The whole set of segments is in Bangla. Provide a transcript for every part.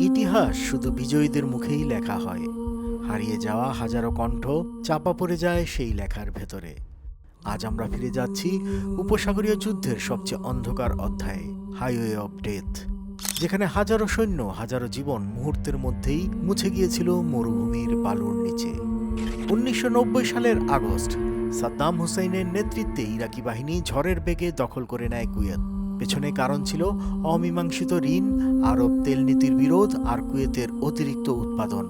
ইতিহাস শুধু বিজয়ীদের মুখেই লেখা হয়। হারিয়ে যাওয়া হাজারো কণ্ঠ চাপা পড়ে যায় সেই লেখার ভেতরে। আজ আমরা ফিরে যাচ্ছি উপসাগরীয় যুদ্ধের সবচেয়ে অন্ধকার অধ্যায়ে হাইওয়ে অফ ডেথ যেখানে হাজারো সৈন্য, হাজারো জীবন মুহূর্তের মধ্যেই মুছে গিয়েছিল মরুভূমির বালুর নিচে। উনিশশো নব্বই সালের আগস্ট, সাদ্দাম হুসাইনের নেতৃত্বে ইরাকি বাহিনী ঝড়ের বেগে দখল করে নেয় কুয়েত। পেছনে কারণ ছিল অমীমাংসিত ঋণ, আরব তেল নীতির বিরোধ আর কুয়েতের অতিরিক্ত উৎপাদন।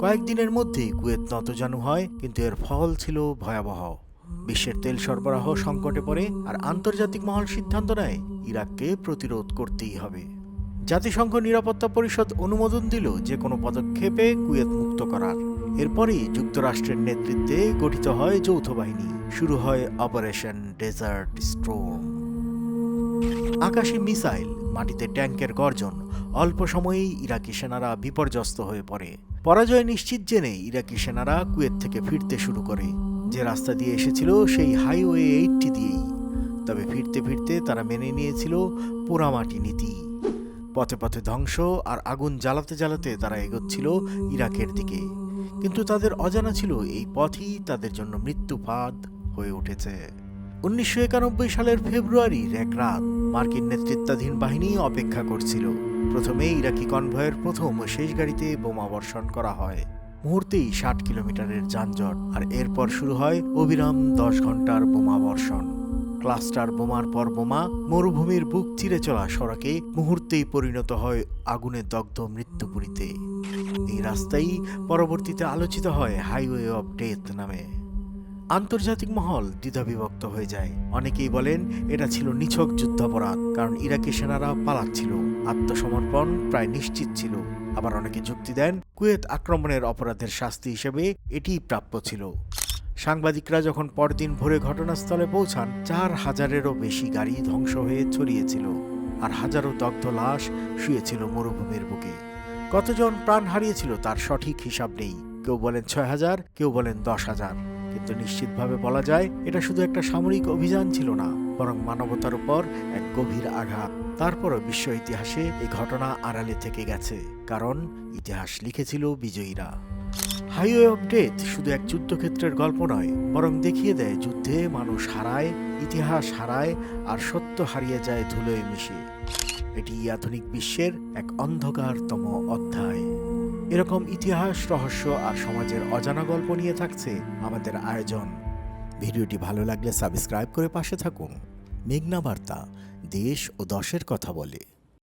কয়েকদিনের মধ্যেই কুয়েত নতজানু হয়, কিন্তু এর ফল ছিল ভয়াবহ। বিশ্বের তেল সরবরাহ সংকটে পড়ে আর আন্তর্জাতিক মহল সিদ্ধান্ত নেয়, ইরাককে প্রতিরোধ করতেই হবে। জাতিসংঘ নিরাপত্তা পরিষদ অনুমোদন দিল যে কোনো পদক্ষেপে কুয়েত মুক্ত করার। এরপরই যুক্তরাষ্ট্রের নেতৃত্বে গঠিত হয় যৌথ বাহিনী। শুরু হয় অপারেশন ডেজার্ট স্ট্রোম। আকাশে মিসাইল, মাটিতে ট্যাঙ্কের গর্জন অল্প সময়েই ইরাকি সেনারা বিপর্যস্ত হয়ে পড়ে। পরাজয় নিশ্চিত জেনে ইরাকি সেনারা কুয়েত থেকে ফিরতে শুরু করে। যে রাস্তা দিয়ে এসেছিল সেই হাইওয়ে এইটটি দিয়েই। তবে ফিরতে ফিরতে তারা মেনে নিয়েছিল পোড়ামাটি নীতি। পথে পথে ধ্বংস আর আগুন জ্বালাতে জ্বালাতে তারা এগোচ্ছিল ইরাকের দিকে। কিন্তু তাদের অজানা ছিল এই পথই তাদের জন্য মৃত্যু ফাঁদ হয়ে উঠেছে। উনিশশো একানব্বই সালের ফেব্রুয়ারির এক রাত মার্কিন নেতৃত্বাধীন বাহিনী অপেক্ষা করছিল। প্রথমে ইরাকি কনভয়ের প্রথম ও শেষ গাড়িতে বোমা বর্ষণ করা হয়। মুহূর্তেই ষাট কিলোমিটারের যানজট, আর এরপর শুরু হয় অবিরাম দশ ঘণ্টার বোমা বর্ষণ ক্লাস্টার বোমার পর বোমা, মরুভূমির বুক চিরে চলা সড়কে মুহূর্তেই পরিণত হয় আগুনে দগ্ধ মৃত্যুপুরীতে। এই রাস্তাই পরবর্তীতে আলোচিত হয় হাইওয়ে অফ ডেথ নামে। আন্তর্জাতিক মহল দ্বিধাবিভক্ত হয়ে যায়। অনেকেই বলেন, এটা ছিল নিছক যুদ্ধাপরাধ, কারণ ইরাকি সেনারা পালাচ্ছিল। আত্মসমর্পণ প্রায় নিশ্চিত ছিল। আবার অনেকে যুক্তি দেন, কুয়েত আক্রমণের অপরাধের শাস্তি হিসেবে এটিই প্রাপ্য ছিল। সাংবাদিকরা যখন পরদিন ভোরে ঘটনাস্থলে পৌঁছান, চার হাজারেরও বেশি গাড়ি ধ্বংস হয়ে ছড়িয়েছিল আর হাজারো দগ্ধ লাশ শুয়েছিল মরুভূমির বুকে। কতজন প্রাণ হারিয়েছিল তার সঠিক হিসাব নেই। কেউ বলেন ছয় হাজার, কেউ বলেন দশ হাজার। কিন্তু নিশ্চিতভাবে বলা যায়, এটা শুধু একটা সামরিক অভিযান ছিল না, বরং মানবতার উপর এক গভীর আঘাত। তারপরও বিশ্ব ইতিহাসে এই ঘটনা আড়ালে থেকে গেছে, কারণ ইতিহাস লিখেছিল বিজয়ীরা। হাইওয়ে অফ ডেথ শুধু এক যুদ্ধক্ষেত্রের গল্প নয়, বরং দেখিয়ে দেয় যুদ্ধে মানুষ হারায়, ইতিহাস হারায়, আর সত্য হারিয়ে যায় ধুলোয় মিশে। এটি আধুনিক বিশ্বের এক অন্ধকারতম অধ্যায়। এরকম ইতিহাস, রহস্য আর সমাজের অজানা গল্প নিয়ে থাকছে আমাদের আয়োজন। ভিডিওটি ভালো লাগলে সাবস্ক্রাইব করে পাশে থাকুন। মেঘনা বার্তা দেশ ও দশের কথা বলে।